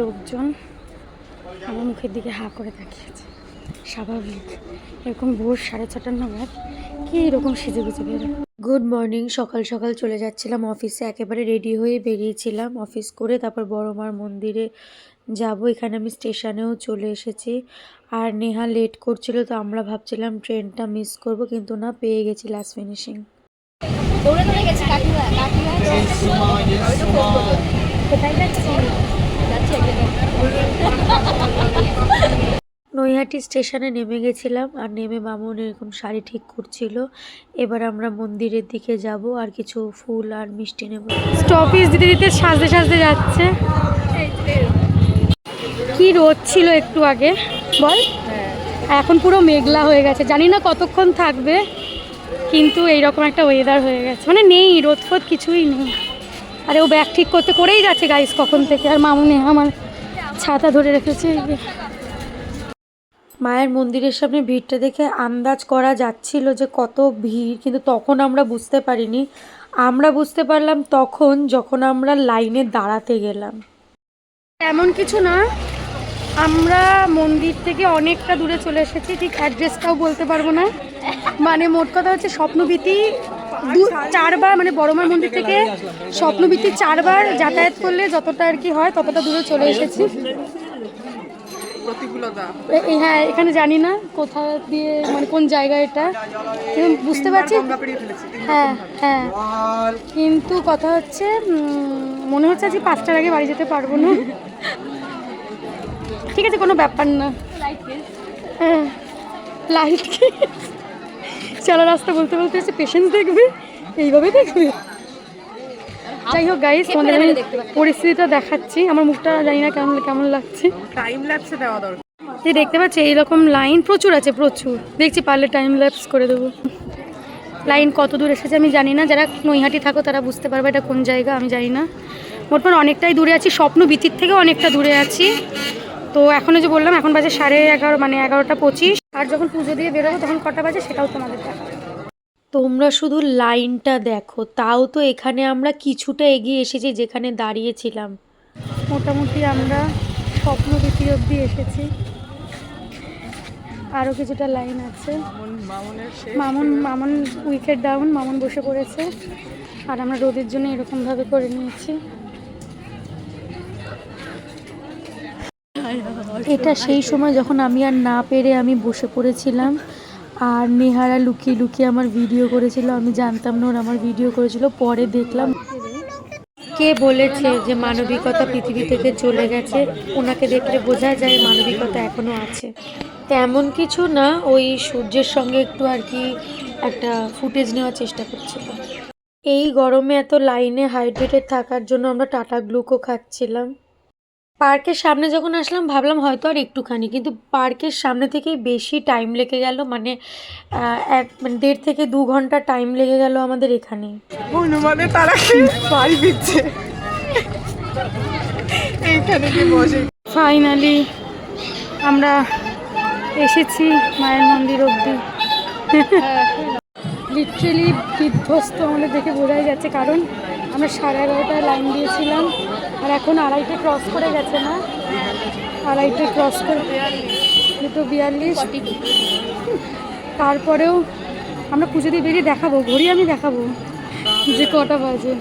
লোকজন আমার মুখের দিকে হা করে তাকিয়েছে। স্বাভাবিক। এরকম ভোর সাড়ে ছটার নাগাদ কি এরকম সেজে গুজে বেরো গুড মর্নিং সকাল সকাল চলে যাচ্ছিলাম অফিসে একেবারে রেডি হয়ে বেরিয়েছিলাম অফিস করে তারপর বড়মার মন্দিরে যাব। এখানে আমি স্টেশনেও চলে এসেছি। আর নেহা লেট করছিল তো আমরা ভাবছিলাম ট্রেনটা মিস করব কিন্তু না পেয়ে গেছি লাস্ট ফিনিশিং দৌড়ে দৌড়ে গেছি কাকিমা কাকিমা। কোথায় যাচ্ছি নৈহাটি স্টেশনে নেমে গেছিলাম আর নেমে মামুন এরকম শাড়ি ঠিক করছিল। এবার আমরা মন্দিরের দিকে যাব আর কিছু ফুল আর মিষ্টি নেব। স্টপিস দিতে দিতে সাজতে সাজতে যাচ্ছে। কি রোদ ছিল একটু আগে বল? এখন পুরো মেঘলা হয়ে গেছে। জানি না কতক্ষণ থাকবে কিন্তু এইরকম একটা ওয়েদার হয়ে গেছে। মানে নেই রোদ ফোদ কিছুই নেই। আরে ও ব্যাগ ঠিক করতে করেই যাচ্ছে গাইস কখন থেকে। আর মামুনে আমার ছাতা ধরে রেখেছে। মায়ের মন্দিরের সামনে ভিড়টা দেখে আন্দাজ করা যাচ্ছিল যে কত ভিড়, কিন্তু তখন আমরা বুঝতে পারিনি। আমরা বুঝতে পারলাম তখন যখন আমরা লাইনে দাঁড়াতে গেলাম। এমন কিছু না, আমরা মন্দির থেকে অনেকটা দূরে চলে এসেছি, ঠিক অ্যাড্রেসটাও বলতে পারব না। মানে মোট কথা হচ্ছে স্বপ্নবীতি দু চারবার মানে বড়মার মন্দির থেকে স্বপ্নবীতি চারবার যাতায়াত করলে যতটা আর কি হয় ততটা দূরে চলে এসেছি। হ্যাঁ এখানে জানি না কোথা দিয়ে মানে কোন জায়গা এটা। কিন্তু বুঝতে পারছি। হ্যাঁ হ্যাঁ। কিন্তু কথা হচ্ছে মনে হচ্ছে আজকে পাঁচটার আগে বাড়ি যেতে পারব না। ঠিক আছে কোনো ব্যাপার না। হ্যাঁ। লাইট চলো রাস্তা বলতে বলতে এসে পেশেন্স দেখবে এইভাবে দেখবে। যাই হোক গাইস তোমাদের আমি পরিস্থিতিটা দেখাচ্ছি আমার মুখটা জানি না কেমন কেমন লাগছে। টাইম ল্যাপসে দেওয়া দরকার। এই দেখতে পাচ্ছি এইরকম লাইন প্রচুর আছে প্রচুর। দেখছি পারলে টাইম ল্যাপস করে দেবো। লাইন কত দূর এসেছে আমি জানি না যারা নৈহাটি থাকো তারা বুঝতে পারবে এটা কোন জায়গা আমি জানি না। মোটমাট অনেকটাই দূরে আছি স্বপ্ন বিচির থেকে অনেকটা দূরে আছি। তো এখন ওই যে বললাম এখন বাজে সাড়ে এগারো মানে এগারোটা পঁচিশ। আর যখন পুজো দিয়ে বেরোবো তখন কটা বাজে সেটাও তোমাদের দেখা তোমরা শুধু লাইনটা দেখো তাও তো এখানে আমরা কিছুটা এগিয়ে এসেছি যেখানে দাঁড়িয়েছিলাম। মোটামুটি আমরা স্বপ্ন বিচি অবধি এসেছি। আরও কিছুটা লাইন আছে। মামুন মামুনের শেষ মামুন মামুন উইকেট ডাউন মামুন বসে পড়েছে। আর আমরা রোদের জন্য এরকমভাবে করে নিয়েছি। এটা সেই সময় যখন আমি আর না পেরে আমি বসে পড়েছিলাম, আর নেহারা লুকিয়ে লুকিয়ে আমার ভিডিও করেছিল, আমি জানতাম না ওর আমার ভিডিও করেছিল, পরে দেখলাম। কে বলেছে যে মানবিকতা পৃথিবী থেকে চলে গেছে? ওনাকে দেখলে বোঝা যায় মানবিকতা এখনও আছে। তেমন কিছু না, ওই সূর্যের সঙ্গে একটু আর কি একটা ফুটেজ নেওয়ার চেষ্টা করছিলাম এই গরমে এত লাইনে হাইড্রেটেড থাকার জন্য আমরা টাটা গ্লুকো খাচ্ছিলাম। পার্কের সামনে যখন আসলাম ভাবলাম হয়তো আর একটুখানি। কিন্তু পার্কের সামনে থেকেই বেশি টাইম লেগে গেল মানে এক মানে দেড় থেকে দু ঘণ্টা টাইম লেগে গেল আমাদের এখানে। হনুমানে তারা কি পাই দিচ্ছে? এইখানে কি বসে। ফাইনালি আমরা এসেছি মায়ের মন্দির অবধি। লিটারেলি বিধ্বস্ত আমাদের দেখে বোঝাই যাচ্ছে কারণ আমরা সাড়ে এগারোটায় লাইন দিয়েছিলাম আর এখন আড়াইটে ক্রস করে গেছে না? আড়াইটে ক্রস করে দুটো বিয়াল্লিশ। তারপরেও আমরা পুজো দিয়ে বেরিয়ে দেখাবো ঘড়ি আমি দেখাবো যে কটা বাজে।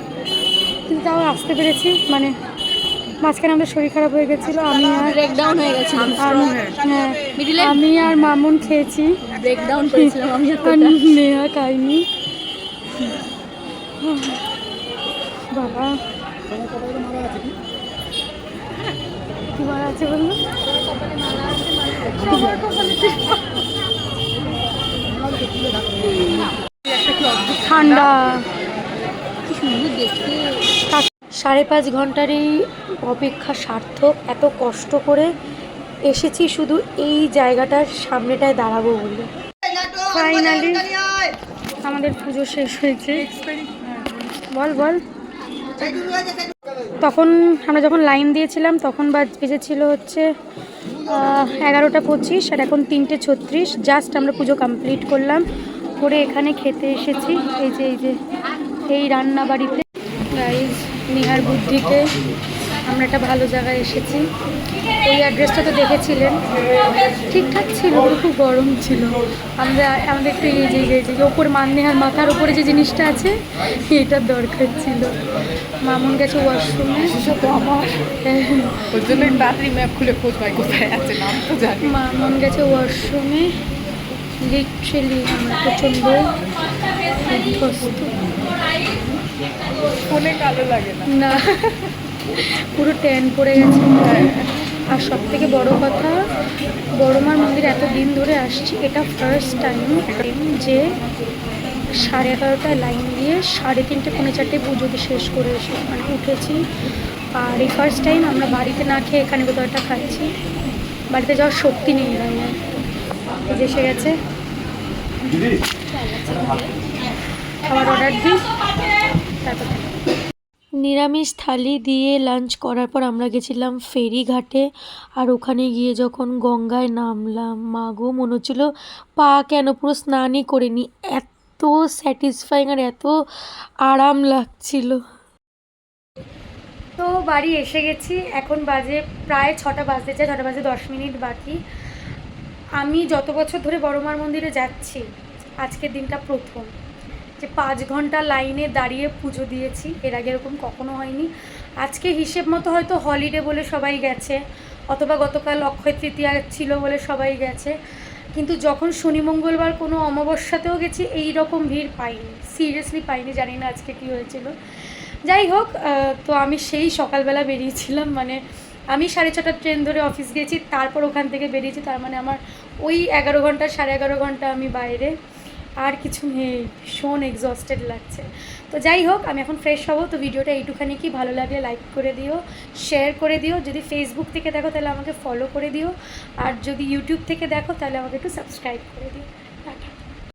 কিন্তু তাও আসতে পেরেছি মানে মাঝখানে আমাদের শরীর খারাপ হয়ে গেছিল আমি আর ব্রেকডাউন হয়ে গেছিল। আমি হ্যাঁ আমি আর মামুন খেয়েছি। ব্রেকডাউন করেছিলাম আমি। নেহা খাইনি বাবা। কি মারা আছে বলল ঠান্ডা। সাড়ে পাঁচ ঘণ্টার এই অপেক্ষা সার্থক। এত কষ্ট করে এসেছি শুধু এই জায়গাটার সামনেটায় দাঁড়াবো বলে। ফাইনালি আমাদের পুজো শেষ হয়েছে। বল বল। তখন আমরা যখন লাইন দিয়েছিলাম, তখন বেজেছিল হচ্ছে এগারোটা পঁচিশ আর এখন তিনটে ছত্রিশ। জাস্ট আমরা পুজো কমপ্লিট করলাম, করে এখানে খেতে এসেছি। এই যে এই যে, এই রান্না বাড়িতে। গাইজ নিহার বুদ্ধিতে আমরা একটা ভালো জায়গায় এসেছি। ওই অ্যাড্রেসটা তো দেখেছিলেন। ঠিকঠাক ছিল খুব গরম ছিল। আমরা আমাদের একটু এই যে এই যে যে ওপর মান্নেহার মাথার উপরে যে জিনিসটা আছে এটার দরকার ছিল। মামুন গেছে ওয়াশরুমে মামুন গেছে ওয়াশরুমে লিটারেলি আমরা প্রচণ্ড ফোনে কালো লাগে না। না পুরো ট্যান পড়ে গেছে। আর সব থেকে বড় কথা বড়মার মন্দির এত দিন ধরে আসছি এটা ফার্স্ট টাইম যে সাড়ে এগারোটায় লাইন দিয়ে সাড়ে তিনটে পৌনে চারটে পুজো দিয়ে শেষ করে এসে মানে উঠেছি। আর এই ফার্স্ট টাইম আমরা বাড়িতে না খেয়ে এখানে কোথাও একটা খাচ্ছি। বাড়িতে যাওয়ার শক্তি নেই এখানে এসে গেছে। খাবার অর্ডার দিই। তারপর নিরামিষ থালি দিয়ে লাঞ্চ করার পর আমরা গেছিলাম ফেরিঘাটে আর ওখানে গিয়ে যখন গঙ্গায় নামলাম মা গো মনে হচ্ছিল পা কেন পুরো স্নানই করিনি। এত স্যাটিসফাইং আর এত আরাম লাগছিল। তো বাড়ি এসে গেছি, এখন বাজে প্রায় ছটা বাজতে চাই ছটা বাজে দশ মিনিট বাকি। আমি যত বছর ধরে বড়মার মন্দিরে যাচ্ছি, আজকের দিনটা প্রথম। যে পাঁচ ঘণ্টা লাইনে দাঁড়িয়ে পুজো দিয়েছি, এর আগে এরকম কখনো হয়নি। আজকে হিসেব মতো হয়তো হলিডে বলে সবাই গেছে, অথবা গতকাল অক্ষয় তৃতীয়া ছিল বলে সবাই গেছে। কিন্তু যখন শনি মঙ্গলবার কোনো অমাবস্যাতেও গেছি, এই রকম ভিড় পাইনি সিরিয়াসলি পাইনি, জানি না আজকে কী হয়েছিল। যাই হোক তো আমি সেই সকালবেলা বেরিয়েছিলাম মানে আমি সাড়ে ছটার ট্রেন ধরে অফিস গেছি, তারপর ওখান থেকে বেরিয়েছি, তার মানে আমার ওই এগারো ঘণ্টা, সাড়ে এগারো ঘণ্টা আমি বাইরে। আর কিছু নেই, ভীষণ এক্সস্টেড লাগছে। তো যাই হোক, আমি এখন ফ্রেশ হব, তো ভিডিওটা এইটুখানি কি ভালো লাগলে লাইক করে দিও শেয়ার করে দিও, যদি ফেসবুক থেকে দেখো তাহলে আমাকে ফলো করে দিও, আর যদি ইউটিউব থেকে দেখো তাহলে আমাকে একটু সাবস্ক্রাইব করে দিও।